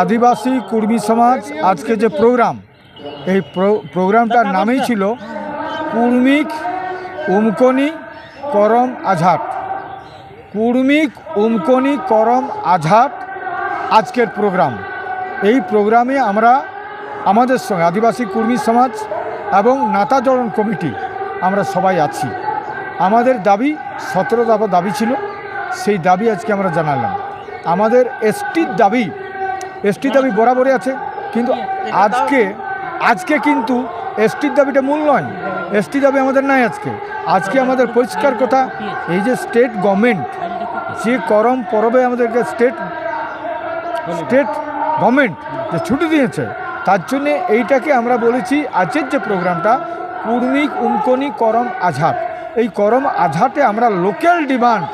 আদিবাসী কুর্মী সমাজ আজকে যে প্রোগ্রাম, এই প্রোগ্রামটার নামেই ছিল কুর্মিক উমকনি করম আঝাট। কুর্মিক উমকনি করম আঝাট আজকের প্রোগ্রাম। এই প্রোগ্রামে আমরা আমাদের সঙ্গে আদিবাসী কুর্মী সমাজ এবং নাতাজরণ কমিটি, আমরা সবাই আছি। আমাদের দাবি, সতেরো দফা দাবি ছিল। সেই দাবি আজকে আমরা জানালাম। আমাদের এসটির দাবি, এসটি দাবি বরাবরই আছে, কিন্তু আজকে আজকে কিন্তু এসটির দাবিটা মূল নয়। এসটি দাবি আমাদের নাই আজকে। আজকে আমাদের পরিষ্কার কথা, এই যে স্টেট গভর্নমেন্ট, যে করম পরবে আমাদেরকে স্টেট স্টেট গভর্নমেন্ট যে ছুটি দিয়েছে, তার জন্যে এইটাকে আমরা বলেছি আজকের যে প্রোগ্রামটা, কুর্মিক, উমকনি, করম আঝাট এই করম আঝাটে আমরা লোকাল ডিমান্ড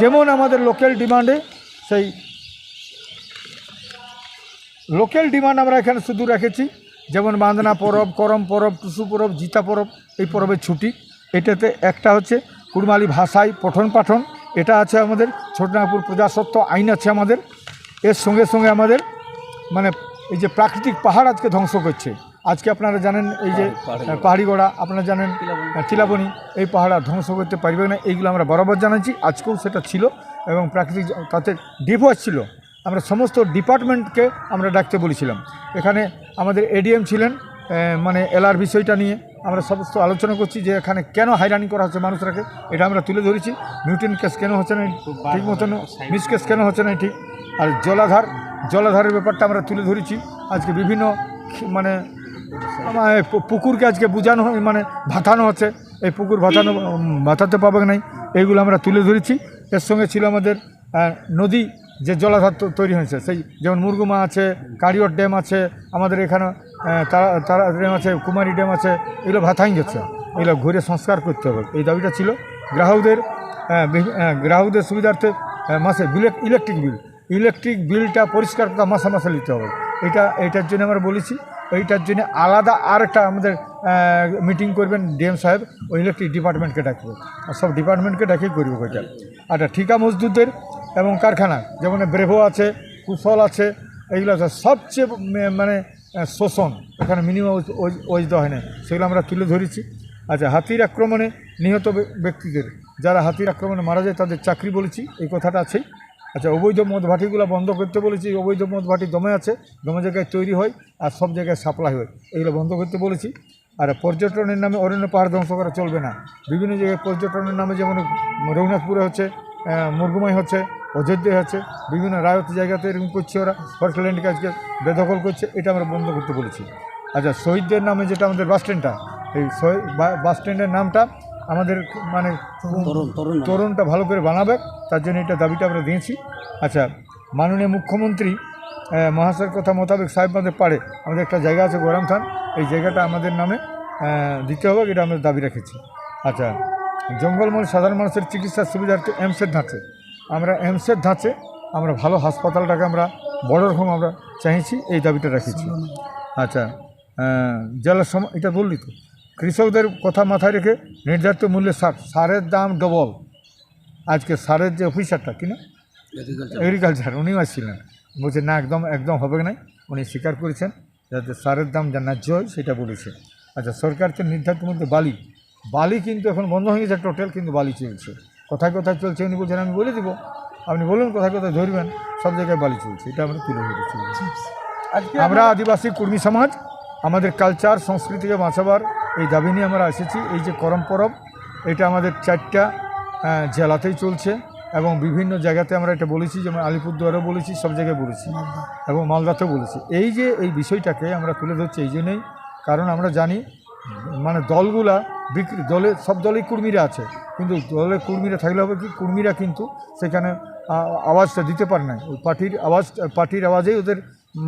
যেমন আমাদের লোকাল ডিমান্ডে সেই লোকাল ডিমান্ড আমরা এখানে শুধু রেখেছি। যেমন বান্দনা পরব, করম পরব, টুসু পরব, জিতা পরব, এই পরবের ছুটি। এটাতে একটা হচ্ছে কুড়মালি ভাষায় পঠন পাঠন। এটা আছে আমাদের ছোটনাগপুর প্রজাসত্ব আইন আছে আমাদের। এর সঙ্গে সঙ্গে আমাদের মানে এই যে প্রাকৃতিক পাহাড় আজকে ধ্বংস করছে। আজকে আপনারা জানেন এই যে পাহাড়ি গোড়া। আপনারা জানেন চিলাবনি এই পাহাড়া ধ্বংস করতে পারবে না এইগুলো আমরা বরাবর জানাচ্ছি। আজকেও সেটা ছিল এবং প্রাকৃতিক তাতে ডিভোর্স ছিল। আমরা সমস্ত ডিপার্টমেন্টকে আমরা ডাকতে বলেছিলাম। এখানে আমাদের এডিএম ছিলেন মানে এলার বিষয়টা নিয়ে আমরা সমস্ত আলোচনা করছি যে এখানে কেন হাইরানি করা হচ্ছে মানুষরাকে এটা আমরা তুলে ধরেছি। মিউটেন কেস কেন হচ্ছে না ঠিক মতন মিস কেস কেন হচ্ছে না ঠিক আর জলাধার জলাধারের ব্যাপারটা আমরা তুলে ধরেছি। আজকে বিভিন্ন মানে আমার পুকুরকে আজকে বোঝানো মানে ভাতানো হচ্ছে। এই পুকুর ভাতানো ভাতাতে পাবে নাই, এইগুলো আমরা তুলে ধরেছি। এর সঙ্গে ছিল আমাদের নদী যে জলাধার তৈরি হয়েছে, সেই যেমন মুরগুমা আছে কারিয়র ড্যাম আছে, আমাদের এখানে তারা তারা ড্যাম আছে, কুমারী ড্যাম আছে, এগুলো ভাতাই যাচ্ছে এগুলো ঘুরে সংস্কার করতে হবে। এই দাবিটা ছিল গ্রাহকদের গ্রাহকদের সুবিধার্থে মাসে বিল, ইলেকট্রিক বিল। ইলেকট্রিক বিলটা পরিষ্কার মাসে মাসে নিতে হবে। এটা এইটার জন্য আমরা বলেছি এইটার জন্য আলাদা আর একটা আমাদের মিটিং করবেন ডিএম সাহেব, ওই ইলেকট্রিক ডিপার্টমেন্টকে ডাকবে। আর সব ডিপার্টমেন্টকে ডাকেই করবে ওইটা আচ্ছা ঠিকা মজদুরদের এবং কারখানা, যেমন ব্রেভো আছে, কুশল আছে, এইগুলো আছে, সবচেয়ে মানে শোষণ, এখানে মিনিমাম ওয়েজ দেওয়া হয় না সেগুলো আমরা তুলে ধরেছি। আচ্ছা হাতির আক্রমণে নিহত ব্যক্তিদের, যারা হাতির আক্রমণে মারা যায়, তাদের চাকরি বলেছি, এই কথাটা আছেই। আচ্ছা অবৈধ মদ ভাটিগুলো বন্ধ করতে বলেছি অবৈধ মদ ভাটি দমে আছে দমে জায়গায় তৈরি হয় আর সব জায়গায় সাপ্লাই হয়। এগুলো বন্ধ করতে বলেছি। আর পর্যটনের নামে অরণ্য পাহাড় ধ্বংস করা চলবে না। বিভিন্ন জায়গায় পর্যটনের নামে যেমন রঘুনাথপুরে হচ্ছে মুরগুমাই হচ্ছে অযোধ্যায় হচ্ছে, বিভিন্ন রায়ত জায়গাতে এরকম করছে ওরা ফরেস্টল্যান্ডকে আজকে বেদখল করছে, এটা আমরা বন্ধ করতে বলেছি। আচ্ছা শহীদদের নামে যেটা আমাদের বাস স্ট্যান্ডটা এই বাস স্ট্যান্ডের নামটা আমাদের মানে তরুণটা ভালো করে বানাবে তার জন্য এটা দাবিটা আমরা দিয়েছি। আচ্ছা মাননীয় মুখ্যমন্ত্রী মহাশয়ের কথা মোতাবেক সাহেব বাঁধে পারে আমাদের একটা জায়গা আছে গরম থান এই জায়গাটা আমাদের নামে দিতে হবে এটা আমরা দাবি রেখেছি। আচ্ছা জঙ্গলমহল সাধারণ মানুষের চিকিৎসার সুবিধার্থে এমসের ধাঁচে। আমরা এমসের ধাঁচে আমরা ভালো হাসপাতালটাকে আমরা বড় রকম আমরা চাইছি এই দাবিটা রেখেছি। আচ্ছা জেলার সম এটা বললি তো? কৃষকদের কথা মাথায় রেখে নির্ধারিত মূল্যে সার সারের দাম ডবল আজকে সারের যে অফিসারটা কিনা এগ্রিকালচার উনিও আসছিলেন। বলছে না একদম একদম হবে না উনি স্বীকার করেছেন যাতে সারের দাম যা ন্যায্য হয় সেটা বলেছে। আচ্ছা সরকার তো নির্ধারিত মধ্যে বালি। বালি কিন্তু এখন বন্ধ হয়ে গেছে টোটাল কিন্তু বালি চলছে। কোথায় কোথায় চলছে উনি বলছেন আমি বলে দিব। আপনি বলুন কোথায় কোথায় ধরবেন? সব জায়গায় বালি চলছে। এটা আমরা তুলে ধরেছি। আমরা আদিবাসী কর্মী সমাজ আমাদের কালচার সংস্কৃতিকে বাঁচাবার এই দাবি নিয়ে আমরা এসেছি। এই যে করম পরব এটা আমাদের চারটা জেলাতেই চলছে এবং বিভিন্ন জায়গাতে আমরা এটা বলেছি যেমন আলিপুরদুয়ারও বলেছি সব জায়গায় বলেছি এবং মালদাতেও বলেছি। এই যে এই বিষয়টাকে আমরা তুলে ধরছি এই জন্যই কারণ আমরা জানি মানে দলগুলা বিক্রি দলে সব দলেই কর্মীরা আছে কিন্তু দলের কর্মীরা থাকলে হবে কি? কর্মীরা কিন্তু সেখানে আওয়াজটা দিতে পারে না ওই পার্টির আওয়াজ পার্টির আওয়াজেই ওদের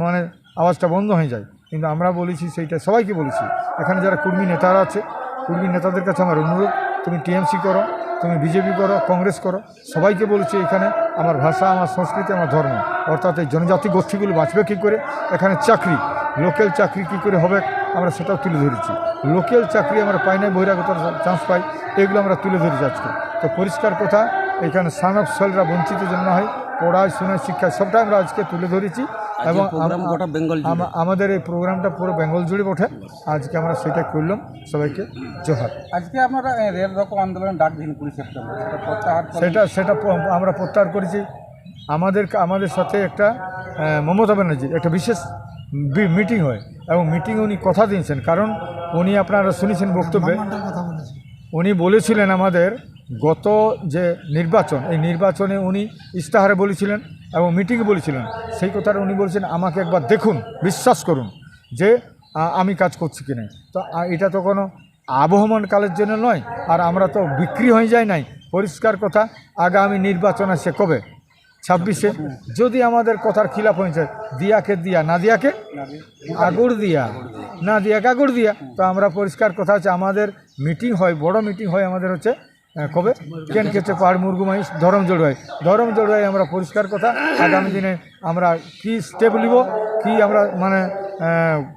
মানে আওয়াজটা বন্ধ হয়ে যায়। কিন্তু আমরা বলেছি সেইটা, সবাইকে বলেছি। এখানে যারা কর্মী নেতারা আছে, কর্মী নেতাদের কাছে আমার অনুরোধ, তুমি টিএমসি করো, তুমি বিজেপি করো, কংগ্রেস করো, সবাইকে বলেছি এখানে আমার ভাষা, আমার সংস্কৃতি, আমার ধর্ম। অর্থাৎ এই জনজাতি গোষ্ঠীগুলো বাঁচবে কী করে? এখানে চাকরি, লোকাল চাকরি কী করে হবে? আমরা সেটাও তুলে ধরেছি। লোকাল চাকরি আমরা পাই না বহিরাগত চান্স পাই এগুলো আমরা তুলে ধরেছি আজকে। তো পরিষ্কার কথা, এখানে সানব সেলরা বঞ্চিত জন্য হয়, পড়ায়, শোনায় শিক্ষা সবটা আমরা আজকে তুলে ধরেছি। এবং গোটা বেঙ্গল আমাদের এই প্রোগ্রামটা পুরো বেঙ্গল জুড়ে ওঠে আজকে আমরা সেটা করলাম। সবাইকে জোহার। আজকে আপনারা এ, রেল রকম আন্দোলন ডাক দিন কুড়ি সেপ্টেম্বর। সেটা সেটা সেটা আমরা প্রত্যাহার করেছি। আমাদের আমাদের সাথে একটা মমতা ব্যানার্জির একটা বিশেষ মিটিং হয়। এবং মিটিংয়ে উনি কথা দিয়েছেন। কারণ উনি আপনারা শুনেছেন বক্তব্যে। উনি বলেছিলেন আমাদের গত যে নির্বাচন এই নির্বাচনে উনি ইস্তাহারে বলেছিলেন। এবং মিটিংয়ে বলেছিলেন, সেই কথাটা উনি বলছেন, আমাকে একবার দেখুন, বিশ্বাস করুন যে আমি কাজ করছি কি না। তো এটা তো কোনো আবহমান কালের জন্য নয়, আর আমরা তো বিক্রি হয়ে যায় নাই। পরিষ্কার কথা, আগামী নির্বাচন আসে কবে? ছাব্বিশে। যদি আমাদের কথার খিলাফ হয়েছে দিয়াকে দিয়া, না দিয়াকে? আগুড় দিয়া। না দিয়াকে আগুড় দিয়া। তো আমরা পরিষ্কার কথা হচ্ছে, আমাদের মিটিং হয়, বড় মিটিং হয়, আমাদের হচ্ছে কবে? কেন কেছে পাহাড় মুরগুমাই ধরম জড়ুয়াই ধরম জড়ুয়াই আমরা পরিষ্কার কথা। আগামী দিনে আমরা কি স্টেপ নিব, কি আমরা মানে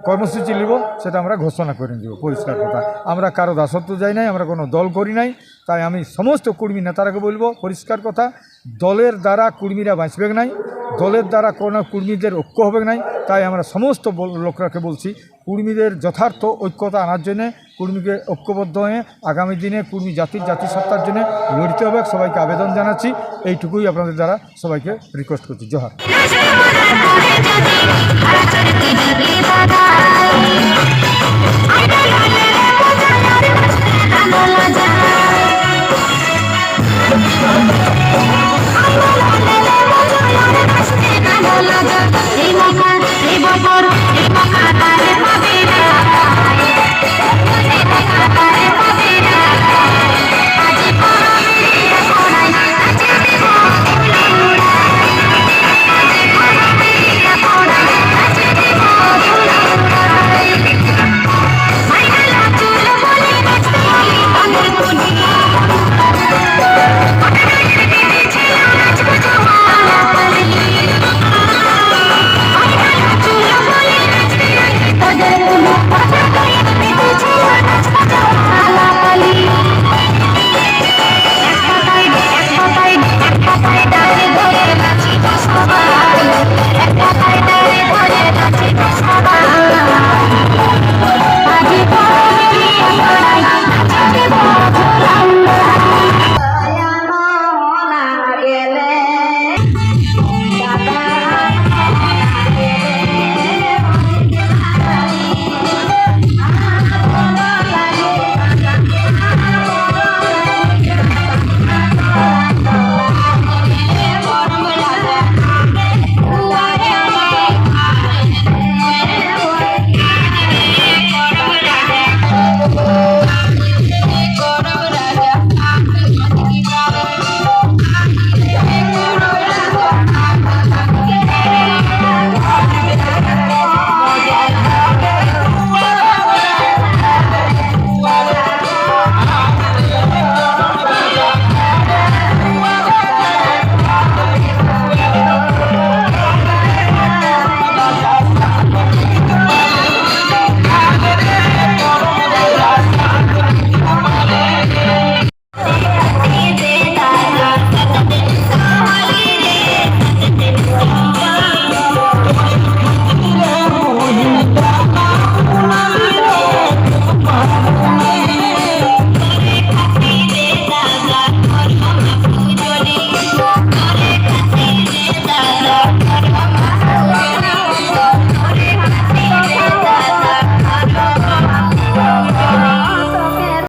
কর্মসূচি নিব, সেটা আমরা ঘোষণা করে দিব পরিষ্কার কথা। আমরা কারও দাসত্ব যাই নাই, আমরা কোনো দল করি নাই। তাই আমি সমস্ত কর্মী নেতারাকে বলব, পরিষ্কার কথা, দলের দ্বারা কর্মীরা বাঁচবে নাই, দলের দ্বারা কোনো কর্মীদের ঐক্য হবে নাই। তাই আমরা সমস্ত লোকরাকে বলছি কর্মীদের যথার্থ ঐক্যতা আনার জন্য কর্মীকে ঐক্যবদ্ধ হয়ে আগামী দিনে কুর্মী জাতির জাতিসত্তার জন্য লড়তে হবে। সবাইকে আবেদন জানাচ্ছি। এইটুকুই আপনাদের দ্বারা সবাইকে রিকোয়েস্ট করছি। জোহার।